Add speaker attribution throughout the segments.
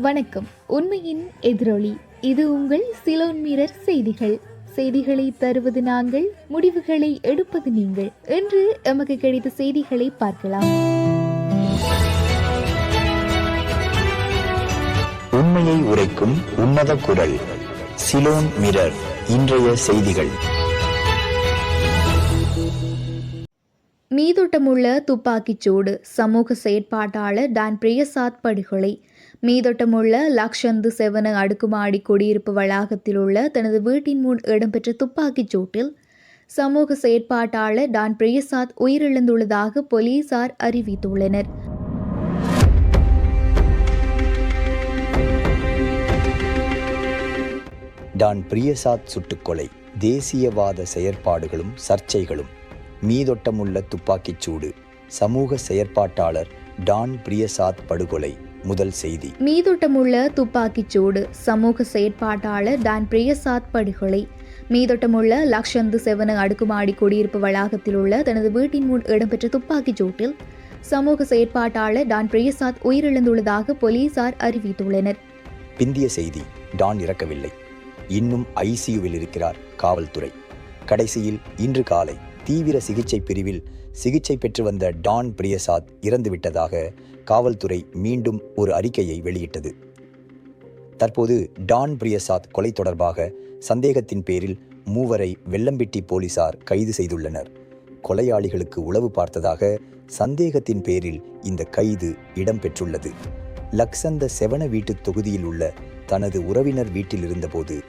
Speaker 1: வணக்கம். உண்மையின் எதிரொலி. இது உங்கள் சிலோன் மீரர் செய்திகள். செய்திகளை தருவது நாங்கள் முடிவுகளை எடுப்பது நீங்கள். என்று எமக்கு கிடைத்த செய்திகளை பார்க்கலாம்.
Speaker 2: உண்மையை உரைக்கும் உன்னத குரல் சிலோன் மிரர் இன்றைய செய்திகள்.
Speaker 1: மீதொட்டமுள்ள துப்பாக்கிச்சூடு சமூக செயற்பாட்டாளர் டான் பிரியசாத் படுகொலை. மீதொட்டமுள்ள லக்ஷந்து செவன அடுக்குமாடி குடியிருப்பு வளாகத்தில் உள்ள தனது வீட்டின் முன் இடம்பெற்ற துப்பாக்கிச் சூட்டில் சமூக செயற்பாட்டாளர் டான் பிரியசாத் உயிரிழந்துள்ளதாக போலீசார் அறிவித்துள்ளனர்.
Speaker 2: டான் பிரியசாத் சுட்டுக்கொலை தேசியவாத செயற்பாடுகளும் சர்ச்சைகளும் மீதொட்டமுள்ள துப்பாக்கிச் சூடு சமூக செயற்பாட்டாளர் டான் பிரியசாத் படுகொலை. முதல் செய்தி.
Speaker 1: மீதொட்டமுள்ள துப்பாக்கிச் சூடு சமூக செயற்பாட்டாளர் டான் பிரியசாத் படுகொலை. மீதொட்டமுள்ள லக்ஷந்து செவன அடுக்குமாடி குடியிருப்பு வளாகத்தில் உள்ள தனது வீட்டின் முன் இடம்பெற்ற துப்பாக்கிச் சூட்டில் சமூக செயற்பாட்டாளர் டான் பிரியசாத் உயிரிழந்துள்ளதாக போலீசார் அறிவித்துள்ளனர்.
Speaker 2: பிந்திய செய்தி டான் இறக்கவில்லை. இன்னும் ஐசியூவில் இருக்கிறார் காவல்துறை. கடைசியில் இன்று காலை தீவிர சிகிச்சை பிரிவில் சிகிச்சை பெற்று வந்த டான் பிரியசாத் இறந்துவிட்டதாக காவல்துறை மீண்டும் ஒரு அறிக்கையை வெளியிட்டது. தற்போது டான் பிரியசாத் கொலை தொடர்பாக சந்தேகத்தின் பேரில் மூவரை வெள்ளம்பிட்டி போலீசார் கைது செய்துள்ளனர். கொலையாளிகளுக்கு உளவு பார்த்ததாக சந்தேகத்தின் பேரில் இந்த கைது இடம்பெற்றுள்ளது. லக்சந்த செவன வீட்டு தொகுதியில் உள்ள தனது உறவினர் வீட்டில் இருந்தபோது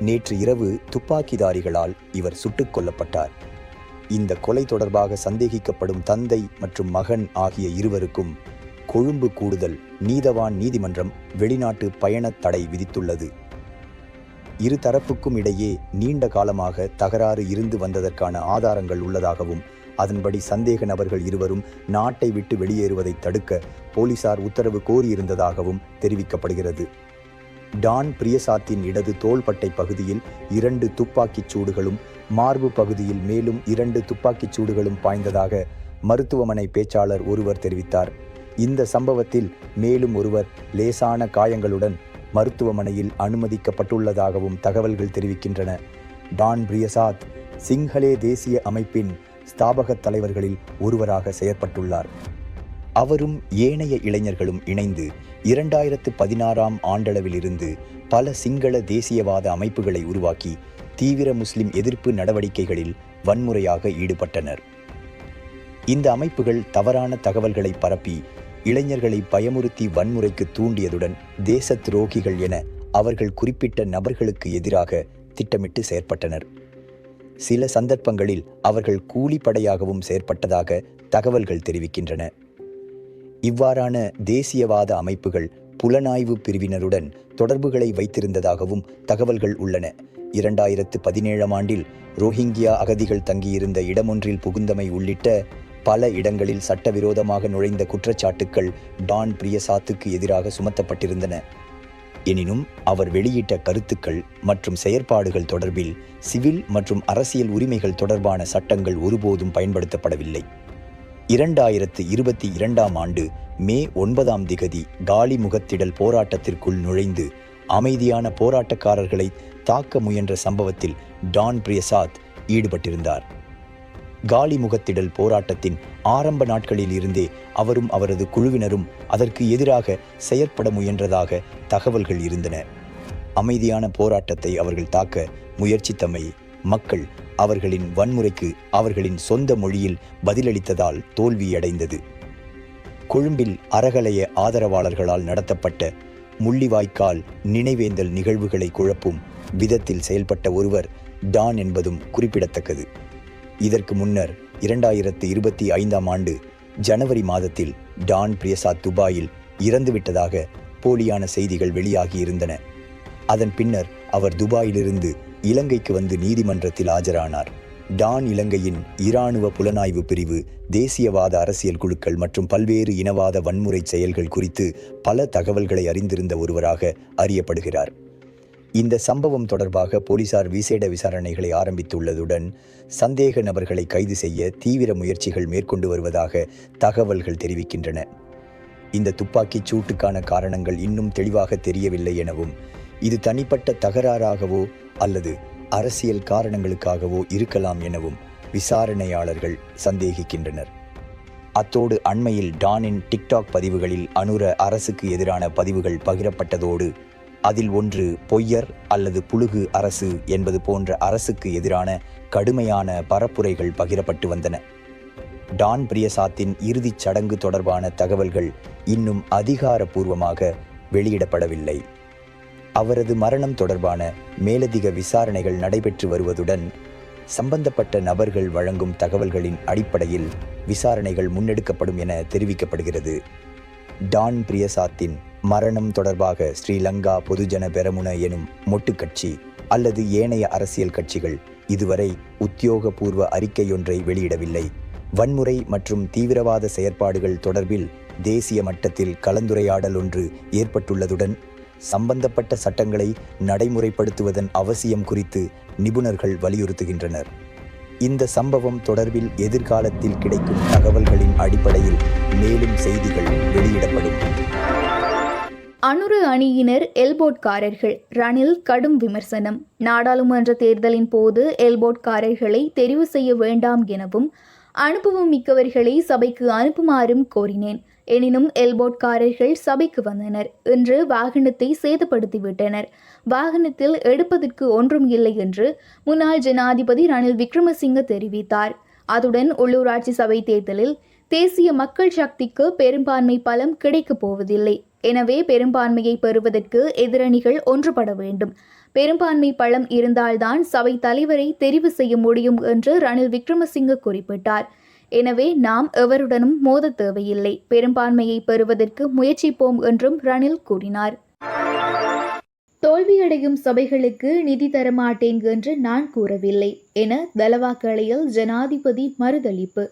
Speaker 2: நேற்று இரவு துப்பாக்கிதாரிகளால் இவர் சுட்டுக் கொல்லப்பட்டார். இந்த கொலை தொடர்பாக சந்தேகிக்கப்படும் தந்தை மற்றும் மகன் ஆகிய இருவருக்கும் கொழும்பு கூடுதல் நீதவான் நீதிமன்றம் வெளிநாட்டு பயணத் தடை விதித்துள்ளது. இருதரப்புக்கும் இடையே நீண்ட காலமாக தகராறு இருந்து வந்ததற்கான ஆதாரங்கள் உள்ளதாகவும் அதன்படி சந்தேக நபர்கள் இருவரும் நாட்டை விட்டு வெளியேறுவதை தடுக்க போலீசார் உத்தரவு கோரியிருந்ததாகவும் தெரிவிக்கப்படுகிறது. டான் பிரியசாத்தின் இடது தோள்பட்டை பகுதியில் இரண்டு துப்பாக்கிச் சூடுகளும் மார்பு பகுதியில் மேலும் இரண்டு துப்பாக்கிச் சூடுகளும் பாய்ந்ததாக மருத்துவமனை பேச்சாளர் ஒருவர் தெரிவித்தார். இந்த சம்பவத்தில் மேலும் ஒருவர் லேசான காயங்களுடன் மருத்துவமனையில் அனுமதிக்கப்பட்டுள்ளதாகவும் தகவல்கள் தெரிவிக்கின்றன. டான் பிரியசாத் சிங்களே தேசிய அமைப்பின் ஸ்தாபக தலைவர்களில் ஒருவராக செயற்பட்டுள்ளார். அவரும் ஏனைய இளைஞர்களும் இணைந்து இரண்டாயிரத்து பதினாறாம் ஆண்டளவிலிருந்து பல சிங்கள தேசியவாத அமைப்புகளை உருவாக்கி தீவிர முஸ்லிம் எதிர்ப்பு நடவடிக்கைகளில் வன்முறையாக ஈடுபட்டனர். இந்த அமைப்புகள் தவறான தகவல்களை பரப்பி இளைஞர்களை பயமுறுத்தி வன்முறைக்கு தூண்டியதுடன் தேச துரோகிகள் என அவர்கள் குறிப்பிட்ட நபர்களுக்கு எதிராக திட்டமிட்டு செயற்பட்டனர். சில சந்தர்ப்பங்களில் அவர்கள் கூலிப்படையாகவும் செயற்பட்டதாக தகவல்கள் தெரிவிக்கின்றன. இவ்வாறான தேசியவாத அமைப்புகள் புலனாய்வு பிரிவினருடன் தொடர்புகளை வைத்திருந்ததாகவும் தகவல்கள் உள்ளன. இரண்டாயிரத்து பதினேழாம் ஆண்டில் ரோஹிங்கியா அகதிகள் தங்கியிருந்த இடமொன்றில் புகுந்தமை உள்ளிட்ட பல இடங்களில் சட்டவிரோதமாக நுழைந்த குற்றச்சாட்டுக்கள் டான் பிரியசாத்துக்கு எதிராக சுமத்தப்பட்டிருந்தன. எனினும் அவர் வெளியிட்ட கருத்துக்கள் மற்றும் செயற்பாடுகள் தொடர்பில் சிவில் மற்றும் அரசியல் உரிமைகள் தொடர்பான சட்டங்கள் ஒருபோதும் பயன்படுத்தப்படவில்லை. இரண்டாயிரத்து இருபத்தி இரண்டாம் ஆண்டு மே ஒன்பதாம் திகதி காலி முகத்திடல் போராட்டத்திற்குள் நுழைந்து அமைதியான போராட்டக்காரர்களை தாக்க முயன்ற சம்பவத்தில் டான் பிரியசாத் ஈடுபட்டிருந்தார். காலி முகத்திடல் போராட்டத்தின் ஆரம்ப நாட்களில் இருந்தே அவரும் அவரது குழுவினரும் அதற்கு எதிராக செயற்பட முயன்றதாக தகவல்கள் இருந்தன. அமைதியான போராட்டத்தை அவர்கள் தாக்க முயற்சித்தமை மக்கள் அவர்களின் வன்முறைக்கு அவர்களின் சொந்த மொழியில் பதிலளித்ததால் தோல்வியடைந்தது. கொழும்பில் அறகலைய ஆதரவாளர்களால் நடத்தப்பட்ட முள்ளிவாய்க்கால் நினைவேந்தல் நிகழ்வுகளை குழப்பும் விதத்தில் செயல்பட்ட ஒருவர் டான் என்பதும் குறிப்பிடத்தக்கது. இதற்கு முன்னர் இரண்டாயிரத்து இருபத்தி ஐந்தாம் ஆண்டு ஜனவரி மாதத்தில் டான் பிரியசாத் துபாயில் இறந்துவிட்டதாக போலியான செய்திகள் வெளியாகியிருந்தன. அதன் பின்னர் அவர் துபாயிலிருந்து இலங்கைக்கு வந்து நீதிமன்றத்தில் ஆஜரானார். டான் இலங்கையின் இராணுவ புலனாய்வு பிரிவு தேசியவாத அரசியல் குழுக்கள் மற்றும் பல்வேறு இனவாத வன்முறை செயல்கள் குறித்து பல தகவல்களை அறிந்திருந்த ஒருவராக அறியப்படுகிறார். இந்த சம்பவம் தொடர்பாக போலீசார் விசேட விசாரணைகளை ஆரம்பித்துள்ளதுடன் சந்தேக நபர்களை கைது செய்ய தீவிர முயற்சிகள் மேற்கொண்டு வருவதாக தகவல்கள் தெரிவிக்கின்றன. இந்த துப்பாக்கிச் சூட்டுக்கான காரணங்கள் இன்னும் தெளிவாக தெரியவில்லை எனவும் இது தனிப்பட்ட தகராறாகவோ அல்லது அரசியல் காரணங்களுக்காகவோ இருக்கலாம் எனவும் விசாரணையாளர்கள் சந்தேகிக்கின்றனர். அத்தோடு அண்மையில் டானின் டிக்டாக் பதிவுகளில் அனுர அரசுக்கு எதிரான பதிவுகள் பகிரப்பட்டதோடு அதில் ஒன்று பொய்யர் அல்லது புழுகு அரசு என்பது போன்ற அரசுக்கு எதிரான கடுமையான பரப்புரைகள் பகிரப்பட்டு வந்தன. டான் பிரியசாத்தின் இறுதிச் சடங்கு தொடர்பான தகவல்கள் இன்னும் அதிகாரப்பூர்வமாக வெளியிடப்படவில்லை. அவரது மரணம் தொடர்பான மேலதிக விசாரணைகள் நடைபெற்று வருவதுடன் சம்பந்தப்பட்ட நபர்கள் வழங்கும் தகவல்களின் அடிப்படையில் விசாரணைகள் முன்னெடுக்கப்படும் என தெரிவிக்கப்படுகிறது. டான் பிரியசாத்தின் மரணம் தொடர்பாக ஸ்ரீலங்கா பொதுஜன பெரமுன எனும் மொட்டு கட்சி அல்லது ஏனைய அரசியல் கட்சிகள் இதுவரை உத்தியோகபூர்வ அறிக்கையொன்றை வெளியிடவில்லை. வன்முறை மற்றும் தீவிரவாத செயற்பாடுகள் தொடர்பில் தேசிய மட்டத்தில் கலந்துரையாடல் ஒன்று ஏற்பட்டுள்ளதுடன் சம்பந்தப்பட்ட சட்டங்களை நடைமுறைப்படுத்துவதன் அவசியம் குறித்து நிபுணர்கள் வலியுறுத்துகின்றனர். இந்த சம்பவம் தொடர்பில் எதிர்காலத்தில் கிடைக்கும் தகவல்களின் அடிப்படையில் மேலும் செய்திகள் வெளியிடப்படும்.
Speaker 1: அனுரு அணியினர் எல்போட்காரர்கள். ரணில் கடும் விமர்சனம். நாடாளுமன்ற தேர்தலின் போது எல்போட்காரர்களை தெரிவு செய்ய வேண்டாம் எனவும் அனுபவம் மிக்கவர்களை சபைக்கு அனுப்புமாறும் கோரினேன். எனினும் எல்போட்காரர்கள் சபைக்கு வந்தனர். இன்று வாகனத்தை சேதப்படுத்திவிட்டனர். வாகனத்தில் எடுப்பதற்கு ஒன்றும் இல்லை என்று முன்னாள் ஜனாதிபதி ரணில் விக்ரமசிங்க தெரிவித்தார். அதுடன் உள்ளூராட்சி சபை தேர்தலில் தேசிய மக்கள் சக்திக்கு பெரும்பான்மை பலம் கிடைக்கப் போவதில்லை. எனவே பெரும்பான்மையை பெறுவதற்கு எதிரணிகள் ஒன்றுபட வேண்டும். பெரும்பான்மை பலம் இருந்தால்தான் சபை தலைவரை தெரிவு செய்ய முடியும் என்று ரணில் விக்ரமசிங்க குறிப்பிட்டார். எனவே நாம் எவருடனும் மோத தேவையில்லை. பெரும்பான்மையை பெறுவதற்கு முயற்சிப்போம் என்றும் ரணில் கூறினார். தோல்வியடையும் சபைகளுக்கு நிதி தரமாட்டேன் என்று நான் கூறவில்லை என தலவாக்கலையில் ஜனாதிபதி மறுதளிப்பு.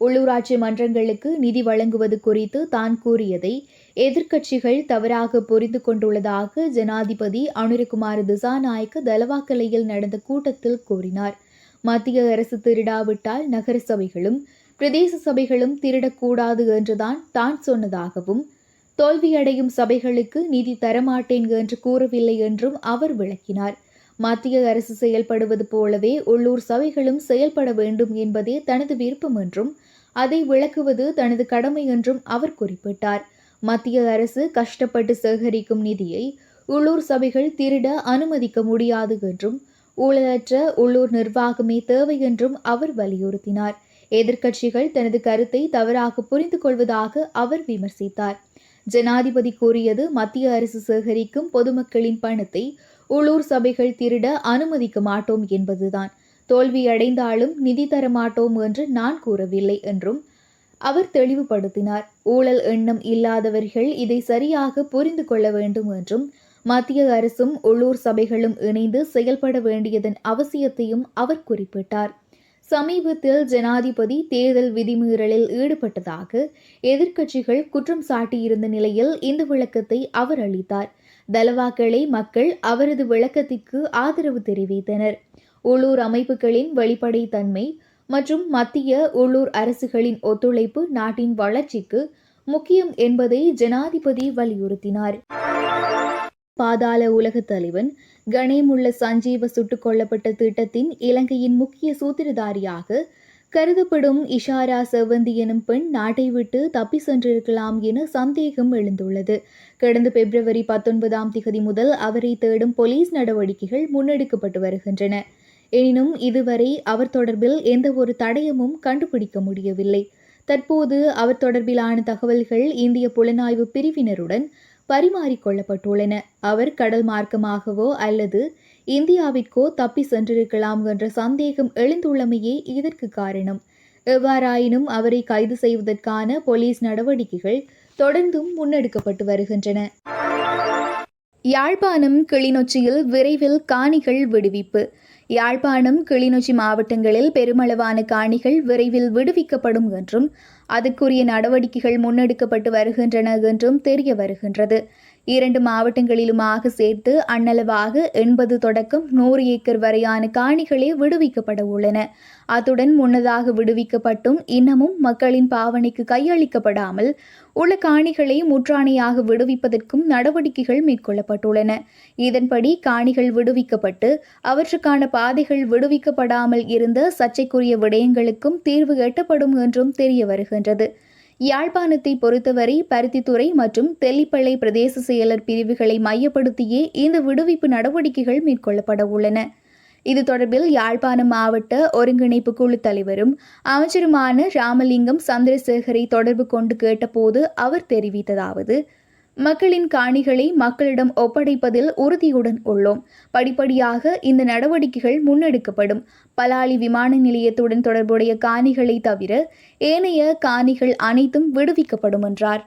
Speaker 1: உள்ளூராட்சி மன்றங்களுக்கு நிதி வழங்குவது குறித்து தான் கூறியதை எதிர்க்கட்சிகள் தவறாக புரிந்து கொண்டுள்ளதாக ஜனாதிபதி அனுரகுமார் திசாநாயக்க தலவாக்கலையில் நடந்த கூட்டத்தில் கூறினார். மத்திய அரசு திருடாவிட்டால் நகர சபைகளும் பிரதேச சபைகளும் திருடக்கூடாது என்றுதான் தான் சொன்னதாகவும் தோல்வியடையும் சபைகளுக்கு நிதி தரமாட்டேன் என்று கூறவில்லை என்றும் அவர் விளக்கினார். மத்திய அரசு செயல்படுவது போலவே உள்ளூர் சபைகளும் செயல்பட வேண்டும் என்பதே தனது விருப்பம் என்றும் அதை விளக்குவது தனது கடமை என்றும் அவர் குறிப்பிட்டார். மத்திய அரசு கஷ்டப்பட்டு சேகரிக்கும் நிதியை உள்ளூர் சபைகள் திருட அனுமதிக்க முடியாது என்றும் ஊழலற்ற உள்ளூர் நிர்வாகமே தேவை என்றும் அவர் வலியுறுத்தினார். எதிர்க்கட்சிகள் தனது கருத்தை தவறாக புரிந்து கொள்வதாக அவர் விமர்சித்தார். ஜனாதிபதி கூறியது மத்திய அரசு சேகரிக்கும் பொதுமக்களின் பணத்தை உள்ளூர் சபைகள் திருட அனுமதிக்க மாட்டோம் என்பதுதான். தோல்வியடைந்தாலும் நிதி தர மாட்டோம் என்று நான் கூறவில்லை என்றும் அவர் தெளிவுபடுத்தினார். ஊழல் எண்ணம் இல்லாதவர்கள் இதை சரியாக புரிந்து கொள்ள வேண்டும் என்றும் மத்திய அரசும் உள்ளூர் சபைகளும் இணைந்து செயல்பட வேண்டியதன் அவசியத்தையும் அவர் குறிப்பிட்டார். சமீபத்தில் ஜனாதிபதி தேர்தல் விதிமீறலில் ஈடுபட்டதாக எதிர்க்கட்சிகள் குற்றம் சாட்டியிருந்த நிலையில் இந்த விளக்கத்தை அவர் அளித்தார். தலவாக்களை மக்கள் அவரது விளக்கத்திற்கு ஆதரவு தெரிவித்தனர். உள்ளூர் அமைப்புகளின் வெளிப்படைத்தன்மை மற்றும் மத்திய உள்ளூர் அரசுகளின் ஒத்துழைப்பு நாட்டின் வளர்ச்சிக்கு முக்கியம் என்பதை ஜனாதிபதி வலியுறுத்தினார். பாதாள உலக தலைவன் கணேமுள்ள சஞ்சீவ சுட்டுக் கொல்லப்பட்ட திட்டத்தின் இலங்கையின் முக்கிய சூத்திரதாரியாக கருதப்படும் இஷாரா செவந்தி எனும் பெண் நாட்டை விட்டு தப்பி சென்றிருக்கலாம் என சந்தேகம் எழுந்துள்ளது. கடந்த பிப்ரவரி பத்தொன்பதாம் திகதி முதல் அவரை தேடும் போலீஸ் நடவடிக்கைகள் முன்னெடுக்கப்பட்டு வருகின்றன. எனினும் இதுவரை அவர் தொடர்பில் எந்த ஒரு தடயமும் கண்டுபிடிக்க முடியவில்லை. தற்போது அவர் தொடர்பிலான தகவல்கள் இந்திய புலனாய்வு பிரிவினருடன் பரிமாறிக்கொள்ளப்பட்டுள்ளன. அவர் கடல் மார்க்கமாகவோ அல்லது இந்தியாவிற்கோ தப்பி சென்றிருக்கலாம் என்ற சந்தேகம் எழுந்துள்ளமையே இதற்கு காரணம். எவ்வாறாயினும் அவரை கைது செய்வதற்கான போலீஸ் நடவடிக்கைகள் தொடர்ந்தும் முன்னெடுக்கப்பட்டு வருகின்றன. யாழ்ப்பாணம் கிளிநொச்சியில் விரைவில் காணிகள் விடுவிப்பு. யாழ்ப்பாணம் கிளிநொச்சி மாவட்டங்களில் பெருமளவான காணிகள் விரைவில் விடுவிக்கப்படும் என்றும் அதுக்குரிய நடவடிக்கைகள் முன்னெடுக்கப்பட்டு வருகின்றன என்றும் தெரிய வருகின்றது. இரண்டு மாவட்டங்களிலுமாக சேர்த்து அண்ணளவாக எண்பது தொடக்கம் நூறு ஏக்கர் வரையான காணிகளே விடுவிக்கப்பட உள்ளன. அத்துடன் முன்னதாக விடுவிக்கப்பட்டும் இன்னமும் மக்களின் பாவனைக்கு கையளிக்கப்படாமல் உள்ள காணிகளை முற்றாணையாக விடுவிப்பதற்கும் நடவடிக்கைகள் மேற்கொள்ளப்பட்டுள்ளன. இதன்படி காணிகள் விடுவிக்கப்பட்டு அவற்றுக்கான பாதைகள் விடுவிக்கப்படாமல் இருந்த சர்ச்சைக்குரிய விடயங்களுக்கும் தீர்வு எட்டப்படும் என்றும் தெரிய வருகின்றது யாழ்ப்பாணத்தை பொறுத்தவரை பருத்தித்துறை மற்றும் தெல்லிப்பள்ளை பிரதேச செயலர் பிரிவுகளை மையப்படுத்தியே இந்த விடுவிப்பு நடவடிக்கைகள் மேற்கொள்ளப்பட உள்ளன. இது தொடர்பில் யாழ்ப்பாணம் மாவட்ட ஒருங்கிணைப்பு குழு தலைவரும் அமைச்சருமான ராமலிங்கம் சந்திரசேகரை தொடர்பு கொண்டு கேட்டபோது அவர் தெரிவித்ததாவது மக்களின் காணிகளை மக்களிடம் ஒப்படைப்பதில் உறுதியுடன் உள்ளோம். படிப்படியாக இந்த நடவடிக்கைகள் முன்னெடுக்கப்படும். பலாலி விமான நிலையத்துடன் தொடர்புடைய காணிகளை தவிர ஏனைய காணிகள் அனைத்தும் விடுவிக்கப்படும் என்றார்.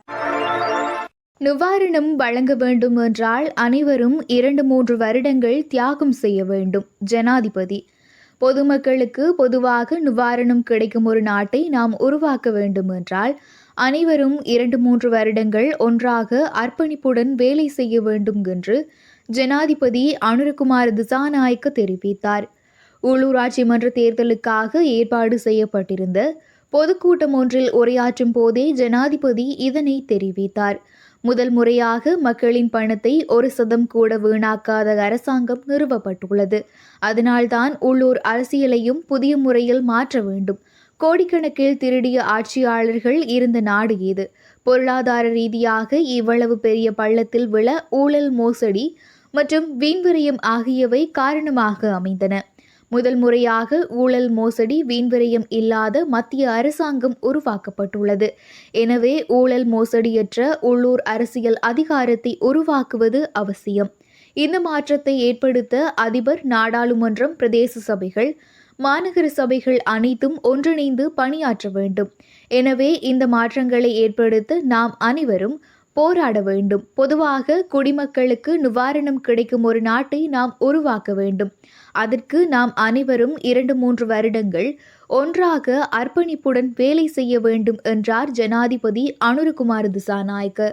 Speaker 1: நிவாரணம் வழங்க வேண்டும் என்றால் அனைவரும் இரண்டு மூன்று வருடங்கள் தியாகம் செய்ய வேண்டும். ஜனாதிபதி. பொதுமக்களுக்கு பொதுவாக நிவாரணம் கிடைக்கும் ஒரு நாட்டை நாம் உருவாக்க வேண்டும் என்றால் அனைவரும் இரண்டு மூன்று வருடங்கள் ஒன்றாக அர்ப்பணிப்புடன் வேலை செய்ய வேண்டும் என்று ஜனாதிபதி அனுரகுமார் திசாநாயக்க தெரிவித்தார். உள்ளூராட்சி மன்ற தேர்தலுக்காக ஏற்பாடு செய்யப்பட்டிருந்த பொதுக்கூட்டம் ஒன்றில் உரையாற்றும் போதே ஜனாதிபதி இதனை தெரிவித்தார். முதல் முறையாக மக்களின் பணத்தை ஒரு சதம் கூட வீணாக்காத அரசாங்கம் நிறுவப்பட்டுள்ளது. அதனால்தான் உள்ளூர் அரசியலையும் புதிய முறையில் மாற்ற வேண்டும். கோடிக்கணக்கில் திருடிய ஆட்சியாளர்கள் இருந்த நாடு இது. பொருளாதார ரீதியாக இவ்வளவு பெரிய பள்ளத்தில் விழ ஊழல் மோசடி மற்றும் வீண்விரயம் ஆகியவை காரணமாக அமைந்தன. முதல் முறையாக ஊழல் மோசடி வீண்விரயம் இல்லாத மத்திய அரசாங்கம் உருவாக்கப்பட்டுள்ளது. எனவே ஊழல் மோசடியற்ற உள்ளூர் அரசியல் அதிகாரத்தை உருவாக்குவது அவசியம். இந்த மாற்றத்தை ஏற்படுத்த அதிபர் நாடாளுமன்றம் பிரதேச சபைகள் மாநகர சபைகள் அனைத்தும் ஒன்றிணைந்து பணியாற்ற வேண்டும். எனவே இந்த மாற்றங்களை ஏற்படுத்த நாம் அனைவரும் போராட வேண்டும். பொதுவாக குடிமக்களுக்கு நிவாரணம் கிடைக்கும் ஒரு நாட்டை நாம் உருவாக்க வேண்டும். அதற்கு நாம் அனைவரும் இரண்டு மூன்று வருடங்கள் ஒன்றாக அர்ப்பணிப்புடன் வேலை செய்ய வேண்டும் என்றார் ஜனாதிபதி அனுருகுமார் திசாநாயக்க.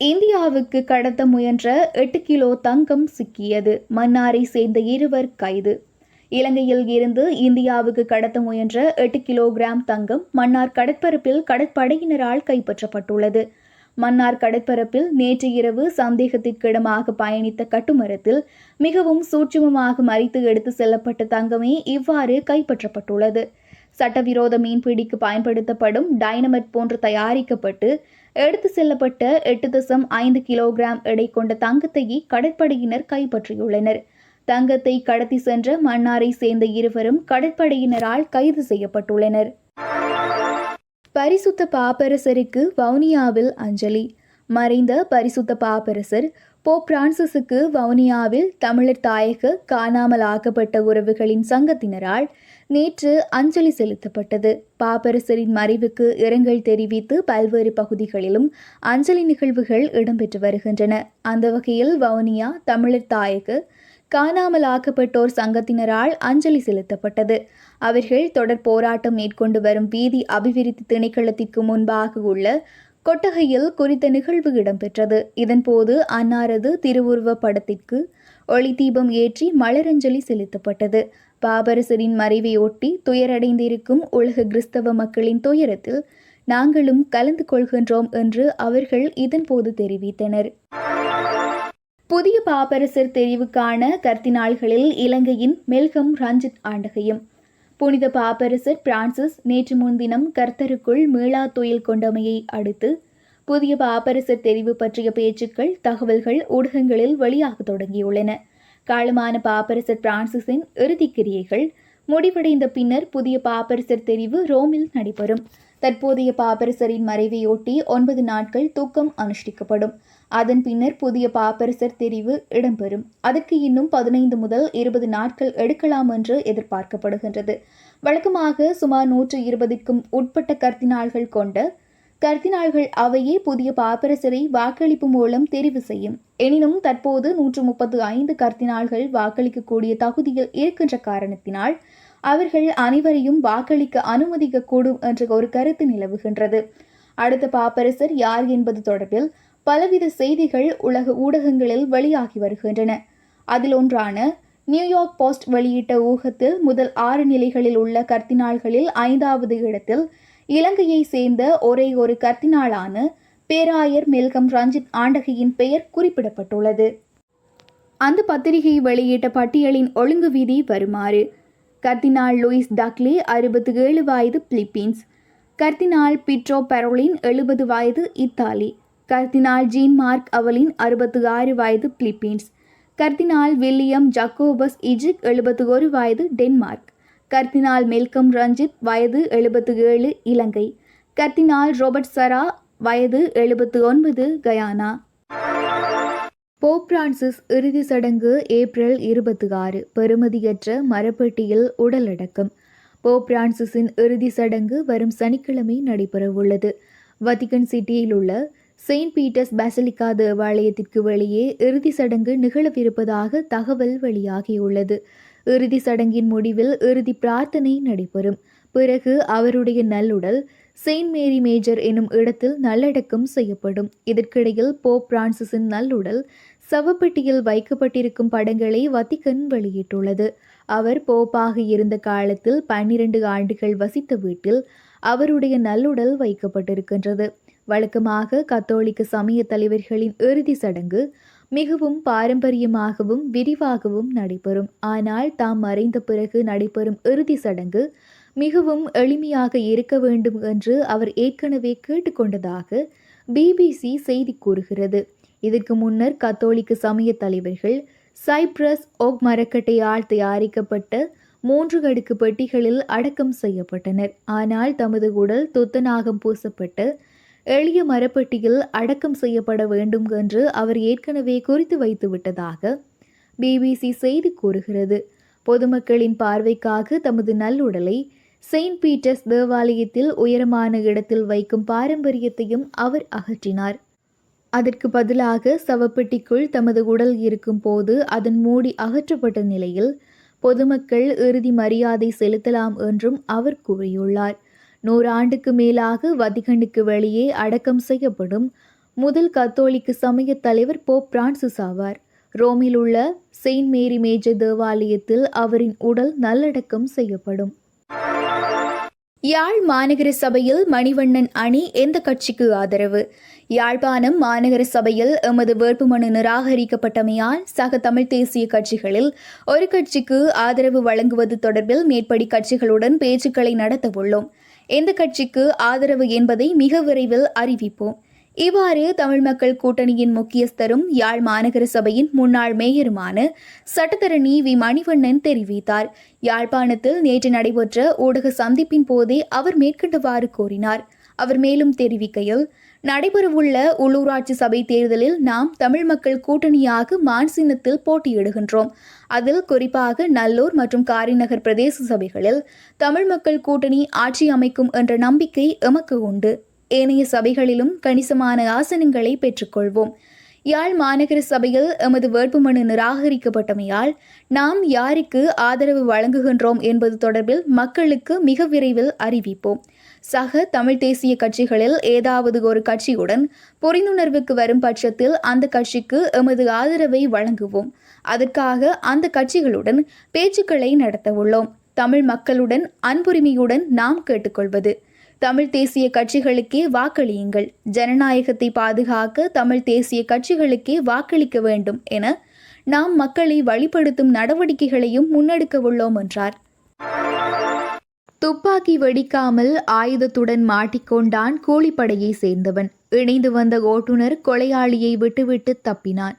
Speaker 1: இந்தியாவுக்கு கடத்த முயன்ற எட்டு கிலோ தங்கம் சிக்கியது. மன்னாரை சேர்ந்த இருவர் கைது. இலங்கையில் இருந்து இந்தியாவுக்கு கடத்த முயன்ற எட்டு கிலோகிராம் தங்கம் மன்னார் கடற்பரப்பில் கடற்படையினரால் கைப்பற்றப்பட்டுள்ளது. மன்னார் கடற்பரப்பில் நேற்று இரவு சந்தேகத்திற்கிடமாக பயணித்த கட்டுமரத்தில் மிகவும் சூட்சுமமாக மறித்து எடுத்து செல்லப்பட்ட தங்கமே இவ்வாறு கைப்பற்றப்பட்டுள்ளது. சட்டவிரோத மீன்பிடிக்கு பயன்படுத்தப்படும் டைனமட் போன்று தயாரிக்கப்பட்டு எடுத்து செல்லப்பட்ட எட்டு தசம் ஐந்து கிலோகிராம் எடை கொண்ட தங்கத்தையே கடற்படையினர் கைப்பற்றியுள்ளனர். தங்கத்தை கடத்தி சென்ற மன்னாரை சேர்ந்த இருவரும் கடற்படையினரால் கைது செய்யப்பட்டுள்ளனர். பரிசுத்த பாப்பரசருக்கு வவுனியாவில் அஞ்சலி. மறைந்த பரிசுத்த பாப்பரசர் போப் பிரான்சிஸுக்கு வவுனியாவில் தமிழர் தாயக காணாமல் ஆக்கப்பட்ட உறவுகளின் சங்கத்தினரால் நேற்று அஞ்சலி செலுத்தப்பட்டது. பாப்பரசரின் மறைவுக்கு இரங்கல் தெரிவித்து பல்வேறு பகுதிகளிலும் அஞ்சலி நிகழ்வுகள் இடம்பெற்று வருகின்றன. அந்த வகையில் வவுனியா தமிழர் தாயக காணாமல் ஆக்கப்பட்டோர் சங்கத்தினரால் அஞ்சலி செலுத்தப்பட்டது. அவர்கள் தொடர் போராட்டம் மேற்கொண்டு வரும் வீதி அபிவிருத்தி திணைக்களத்திற்கு முன்பாக உள்ள கொட்டகையில் குறித்த நிகழ்வு இடம்பெற்றது. இதன்போது அன்னாரது திருவுருவ படத்திற்கு ஒளி தீபம் ஏற்றி மலரஞ்சலி செலுத்தப்பட்டது. பாபரசரின் மறைவையொட்டி துயரடைந்திருக்கும் உலக கிறிஸ்தவ மக்களின் துயரத்தில் நாங்களும் கலந்து கொள்கின்றோம் என்று அவர்கள் இதன்போது தெரிவித்தனர். புதிய பாப்பரசர் தெரிவுக்கான கர்த்தினாள்களில் இலங்கையின் மெல்கம் ரஞ்சித் ஆண்டகையும். புனித பாப்பரசர் பிரான்சிஸ் நேற்று முன்தினம் கர்த்தருக்குள் மீளா துயில் கொண்டமையை அடுத்து புதிய பாப்பரசர் தெரிவு பற்றிய பேச்சுக்கள் தகவல்கள் ஊடகங்களில் வெளியாக தொடங்கியுள்ளன. காலமான பாப்பரசர் பிரான்சிஸின் இறுதிக் கிரியைகள் முடிவடைந்த பின்னர் புதிய பாப்பரசர் தெரிவு ரோமில் நடைபெறும். தற்போதைய பாப்பரசரின் மறைவையொட்டி ஒன்பது நாட்கள் தூக்கம் அனுஷ்டிக்கப்படும். அதன் பின்னர் புதிய பாப்பரசர் தெரிவு இடம்பெறும். அதற்கு இன்னும் பதினைந்து முதல் இருபது நாட்கள் எடுக்கலாம் என்று எதிர்பார்க்கப்படுகின்றது. வழக்கமாக சுமார் நூற்று இருபதுக்கும் உட்பட்ட கர்த்தினாள்கள் கொண்ட கர்த்தினாள்கள் அவையே புதிய பாப்பரசரை வாக்களிப்பு மூலம் தெரிவு செய்யும். எனினும் தற்போது நூற்று முப்பத்து ஐந்து கர்த்தினாள்கள் வாக்களிக்கக்கூடிய தகுதியில் இருக்கின்ற காரணத்தினால் அவர்கள் அனைவரையும் வாக்களிக்க அனுமதிக்க கூடும் என்ற ஒரு கருத்து நிலவுகின்றது. அடுத்த பாப்பரசர் யார் என்பது தொடர்பில் பலவித செய்திகள் உலக ஊடகங்களில் வெளியாகி வருகின்றன. அதில் ஒன்றான நியூயார்க் போஸ்ட் வெளியிட்ட ஊகத்தில் முதல் ஆறு நிலைகளில் உள்ள கர்த்தினாள்களில் ஐந்தாவது இடத்தில் இலங்கையை சேர்ந்த ஒரே ஒரு கர்த்தினாளான பேராயர் மெல்கம் ரஞ்சித் ஆண்டகையின் பெயர் குறிப்பிடப்பட்டுள்ளது. அந்த பத்திரிகை வெளியிட்ட பட்டியலின் ஒழுங்கு விதி வருமாறு கர்த்தினால் லூயிஸ் டக்லே அறுபத்தி ஏழு வயது பிலிப்பீன்ஸ் கர்த்தினால் பிட்ரோ பெரோலின் எழுபது வயது இத்தாலி கர்தினால் ஜீன் மார்க் அவலின் அறுபத்தி ஆறு வயது பிலிப்பீன்ஸ். கர்தினால் வில்லியம் ஜக்கோபஸ் இஜிக் எழுபத்தி ஒரு வயது டென்மார்க். கர்தினால் மெல்கம் ரஞ்சித் வயது எழுபத்தி ஏழு இலங்கை. கர்தினால் ரோபர்ட் சரா வயது எழுபத்தி ஒன்பது கயானா. போப் பிரான்சிஸ் இறுதி சடங்கு ஏப்ரல் இருபத்தி ஆறு பெறுமதியற்ற மரப்பெட்டியில் உடலடக்கம். போப் பிரான்சிஸின் இறுதி சடங்கு வரும் சனிக்கிழமை நடைபெறவுள்ளது. வத்திகன் சிட்டியில் உள்ள செயின்ட் பீட்டர்ஸ் பாசிலிகா தேவாலயத்திற்கு வெளியே இறுதி சடங்கு நிகழவிருப்பதாக தகவல் வெளியாகியுள்ளது. இறுதி சடங்கின் முடிவில் இறுதி பிரார்த்தனை நடைபெறும். பிறகு அவருடைய நல்லுடல் செயின்ட் மேரி மேஜர் எனும் இடத்தில் நல்லடக்கம் செய்யப்படும். இதற்கிடையில் போப் பிரான்சிஸின் நல்லுடல் சவப்பெட்டியில் வைக்கப்பட்டிருக்கும் படங்களை வத்திகன் வெளியிட்டுள்ளது. அவர் போப்பாக இருந்த காலத்தில் பன்னிரண்டு ஆண்டுகள் வசித்த வீட்டில் அவருடைய நல்லுடல் வைக்கப்பட்டிருக்கின்றது. வழக்கமாக கத்தோலிக்க சமய தலைவர்களின் இறுதி சடங்கு மிகவும் பாரம்பரியமாகவும் விரிவாகவும் நடைபெறும். ஆனால் தாம் மறைந்த பிறகு நடைபெறும் இறுதி சடங்கு மிகவும் எளிமையாக இருக்க வேண்டும் என்று அவர் ஏற்கனவே கேட்டுக்கொண்டதாக பிபிசி செய்தி கூறுகிறது. இதற்கு முன்னர் கத்தோலிக்க சமய தலைவர்கள் சைப்ரஸ் ஓக் மரக்கட்டையால் தயாரிக்கப்பட்ட மூன்று அடுக்கு பெட்டிகளில் அடக்கம் செய்யப்பட்டனர். ஆனால் தமது உடல் துத்தநாகம் பூசப்பட்டு எளிய மரப்பெட்டியில் அடக்கம் செய்யப்பட வேண்டும் என்று அவர் ஏற்கனவே குறித்து வைத்துவிட்டதாக பிபிசி செய்தி கூறுகிறது. பொதுமக்களின் பார்வைக்காக தமது நல்லுடலை செயின்ட் பீட்டர்ஸ் தேவாலயத்தில் உயரமான இடத்தில் வைக்கும் பாரம்பரியத்தையும் அவர் அகற்றினார். அதற்கு பதிலாக சவப்பெட்டிக்குள் தமது உடல் இருக்கும் போது அதன் மூடி அகற்றப்பட்ட நிலையில் பொதுமக்கள் இறுதி மரியாதை செலுத்தலாம் என்றும் அவர் கூறியுள்ளார். நூறாண்டுக்கு மேலாக வதிகனுக்கு வெளியே அடக்கம் செய்யப்படும் முதல் கத்தோலிக்க சமய தலைவர் போப் பிரான்சிஸ் ஆவார். ரோமில் உள்ள செயின்ட் மேரி மேஜர் தேவாலயத்தில் அவரின் உடல் நல்லடக்கம் செய்யப்படும். யாழ் மாநகர சபையில் மணிவண்ணன் அணி எந்த கட்சிக்கு ஆதரவு? யாழ்ப்பாணம் மாநகர சபையில் எமது வேட்புமனு நிராகரிக்கப்பட்டமையால் சக தமிழ் தேசிய கட்சிகளில் ஒரு கட்சிக்கு ஆதரவு வழங்குவது தொடர்பில் மேற்படி கட்சிகளுடன் பேச்சுக்களை நடத்தவுள்ளோம். எந்த கட்சிக்கு ஆதரவு என்பதை மிக விரைவில் அறிவிப்போம். இவ்வாறு தமிழ் மக்கள் கூட்டணியின் முக்கியஸ்தரும் யாழ் மாநகர சபையின் முன்னாள் மேயருமான சட்டத்தரணி வி. மணிவண்ணன் தெரிவித்தார். யாழ்ப்பாணத்தில் நேற்று நடைபெற்ற ஊடக சந்திப்பின் போதே அவர் மேற்கண்டவாறு கூறினார். அவர் மேலும் தெரிவிக்கையில் நடைபெறவுள்ள உள்ளூராட்சி சபை தேர்தலில் நாம் தமிழ் மக்கள் கூட்டணியாக மான்சின்னத்தில் போட்டியிடுகின்றோம். அதில் குறிப்பாக நல்லூர் மற்றும் காரிநகர் பிரதேச சபைகளில் தமிழ் மக்கள் கூட்டணி ஆட்சி அமைக்கும் என்ற நம்பிக்கை எமக்கு உண்டு. ஏனைய சபைகளிலும் கணிசமான ஆசனங்களை பெற்றுக்கொள்வோம். யாழ் மாநகர சபையில் எமது வேட்புமனு நிராகரிக்கப்பட்டமையால் நாம் யாருக்கு ஆதரவு வழங்குகின்றோம் என்பது தொடர்பில் மக்களுக்கு மிக விரைவில் அறிவிப்போம். சக தமிழ் தேசிய கட்சிகளில் ஏதாவது ஒரு கட்சியுடன் புரிந்துணர்வுக்கு வரும் பட்சத்தில் அந்த கட்சிக்கு எமது ஆதரவை வழங்குவோம். அதற்காக அந்த கட்சிகளுடன் பேச்சுக்களை நடத்தவுள்ளோம் தமிழ் மக்களுடன் அன்புரிமையுடன் நாம் கேட்டுக்கொள்வது. தமிழ் தேசிய கட்சிகளுக்கே வாக்களியுங்கள். ஜனநாயகத்தை பாதுகாக்க தமிழ் தேசிய கட்சிகளுக்கே வாக்களிக்க வேண்டும் என நாம் மக்களை வழிபடுத்தும் நடவடிக்கைகளையும் முன்னெடுக்க உள்ளோம் என்றார். துப்பாக்கி வெடிக்காமல் ஆயுதத்துடன் மாட்டிக்கொண்டான் கூலிப்படையை சேர்ந்தவன். இணைந்து வந்த ஓட்டுநர் கொலையாளியை விட்டுவிட்டு தப்பினான்.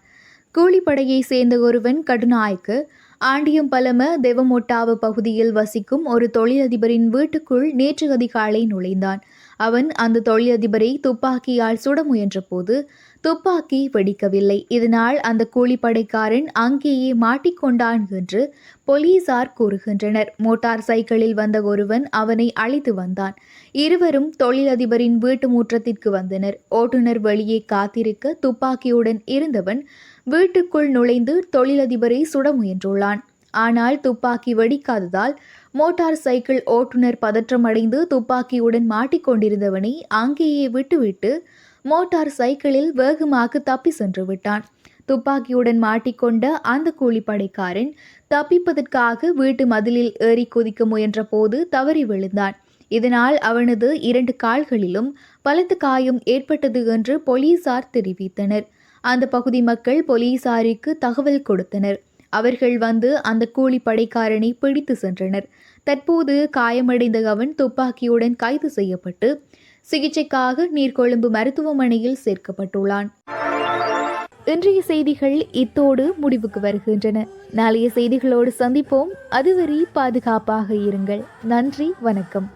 Speaker 1: கூலிப்படையை சேர்ந்த ஒருவன் கடுநாய்க்கு ஆண்டியம்பலம தெவமொட்டாவ பகுதியில் வசிக்கும் ஒரு தொழிலதிபரின் வீட்டுக்குள் நேற்று அதிகாலை நுழைந்தான். அவன் அந்த தொழிலதிபரை துப்பாக்கியால் சுட முயன்றபோது துப்பாக்கி வெடிக்கவில்லை. இதனால் அந்த கூலிப்படைக்காரன் அங்கேயே மாட்டிக்கொண்டான் என்று போலீசார் கூறுகின்றனர். மோட்டார் சைக்கிளில் வந்த ஒருவன் அவனை அழைத்து வந்தான். இருவரும் தொழிலதிபரின் வீட்டு முற்றத்திற்கு வந்தனர். ஓட்டுநர் வெளியே காத்திருக்க துப்பாக்கியுடன் இருந்தவன் வீட்டுக்குள் நுழைந்து தொழிலதிபரை சுட முயன்றுள்ளான். ஆனால் துப்பாக்கி வெடிக்காததால் மோட்டார் சைக்கிள் ஓட்டுநர் பதற்றமடைந்து துப்பாக்கியுடன் மாட்டிக்கொண்டிருந்தவனை அங்கேயே விட்டுவிட்டு மோட்டார் சைக்கிளில் வேகமாக தப்பி சென்று விட்டான். துப்பாக்கியுடன் மாட்டிக்கொண்ட அந்த கூலிப்படைக்காரன் தப்பிப்பதற்காக வீட்டு மதிலில் ஏறி குதிக்க முயன்ற போது தவறி விழுந்தான். இதனால் அவனது இரண்டு கால்களிலும் பலத்த காயம் ஏற்பட்டது என்று போலீசார் தெரிவித்தனர். அந்த பகுதி மக்கள் போலீசாருக்கு தகவல் கொடுத்தனர். அவர்கள் வந்து அந்த கூலிப்படைக்காரனை பிடித்து சென்றனர். தற்போது காயமடைந்த அவன் துப்பாக்கியுடன் கைது செய்யப்பட்டு சிகிச்சைக்காக நீர்கொழும்பு மருத்துவமனையில் சேர்க்கப்பட்டுள்ளான். இன்றைய செய்திகள் இத்தோடு முடிவுக்கு வருகின்றன. நாளைய செய்திகளோடு சந்திப்போம். அதுவரை பாதுகாப்பாக இருங்கள். நன்றி வணக்கம்.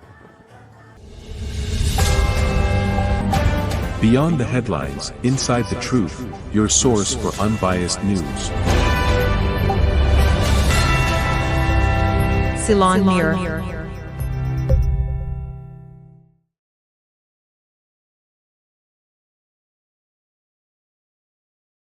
Speaker 3: Beyond the headlines, inside the truth, your source for unbiased news.
Speaker 4: Ceylon Mirror.